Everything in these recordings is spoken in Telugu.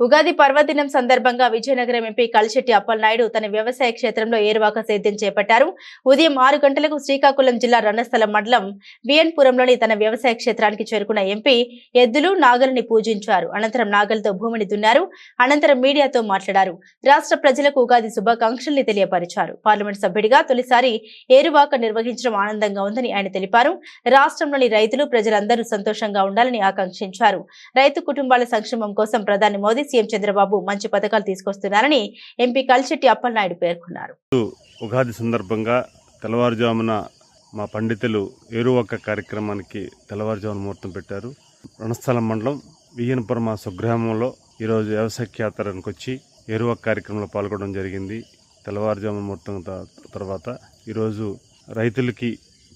ఉగాది పర్వదినం సందర్భంగా విజయనగరం ఎంపీ కలిశెట్టి అప్పలనాయుడు తన వ్యవసాయ క్షేత్రంలో ఏరువాక సేద్యం చేపట్టారు. ఉదయం ఆరు గంటలకు శ్రీకాకుళం జిల్లా రణస్థలం మండలం బిఎన్పురంలోని తన వ్యవసాయ క్షేత్రానికి చేరుకున్న ఎంపీ ఎద్దులు నాగలిని పూజించారు. అనంతరం నాగలతో భూమిని దున్నారు. అనంతరం మీడియాతో మాట్లాడారు. రాష్ట్ర ప్రజలకు ఉగాది శుభాకాంక్షల్ని తెలియపరిచారు. పార్లమెంట్ సభ్యుడిగా తొలిసారి ఏరువాక నిర్వహించడం ఆనందంగా ఉందని ఆయన తెలిపారు. రాష్ట్రంలోని రైతులు ప్రజలందరూ సంతోషంగా ఉండాలని ఆకాంక్షించారు. రైతు కుటుంబాల సంక్షేమం కోసం ప్రధాని మోదీ సీఎం చంద్రబాబు మంచి పథకాలు తీసుకొస్తున్నారని ఎంపీ కలిశెట్టి అప్పలనాయుడు పేర్కొన్నారు. ఉగాది సందర్భంగా తెల్లవారుజామున మా పండితులు ఏరువక్క కార్యక్రమానికి తెల్లవారుజామున ముహూర్తం పెట్టారు. రణస్థలం మండలం వియ్యనపురం మా స్వగ్రామంలో ఈరోజు వ్యవసాయ క్షేత్రానికి వచ్చి ఏరువక్క కార్యక్రమంలో పాల్గొనడం జరిగింది. తెల్లవారుజామున ముహూర్తం తర్వాత ఈరోజు రైతులకి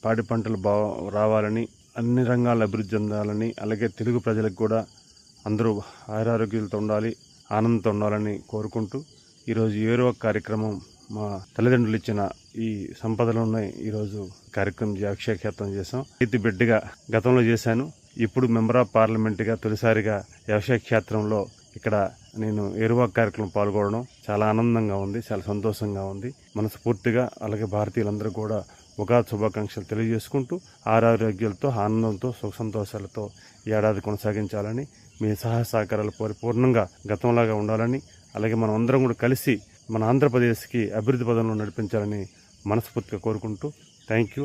పాడి పంటలు బా రావాలని అన్ని రంగాల అభివృద్ధి చెందాలని అలాగే తెలుగు ప్రజలకు కూడా అందరూ ఆయురారోగ్యాలతో ఉండాలి ఆనందంతో ఉండాలని కోరుకుంటూ ఈరోజు ఏరో కార్యక్రమం మా తల్లిదండ్రులు ఇచ్చిన ఈ సంపదలు ఉన్నాయి ఈరోజు కార్యక్రమం అక్షయక్షేత్రం చేశాం. రైతు బిడ్డగా గతంలో చేశాను. ఇప్పుడు మెంబర్ ఆఫ్ పార్లమెంట్గా తొలిసారిగా వ్యవసాయ క్షేత్రంలో ఇక్కడ నేను ఏరువాక్ కార్యక్రమం పాల్గొనడం చాలా ఆనందంగా ఉంది చాలా సంతోషంగా ఉంది. మనస్ఫూర్తిగా అలాగే భారతీయులందరూ కూడా ఉగాది శుభాకాంక్షలు తెలియజేసుకుంటూ ఆరోగ్యాలతో ఆనందంతో సుఖ సంతోషాలతో ఏడాది కొనసాగించాలని మీ సహాయ సహకారాలు పరిపూర్ణంగా గతంలాగా ఉండాలని అలాగే మనం అందరం కూడా కలిసి మన ఆంధ్రప్రదేశ్కి అభివృద్ధి పదంలో నడిపించాలని మనస్ఫూర్తిగా కోరుకుంటూ థ్యాంక్ యూ.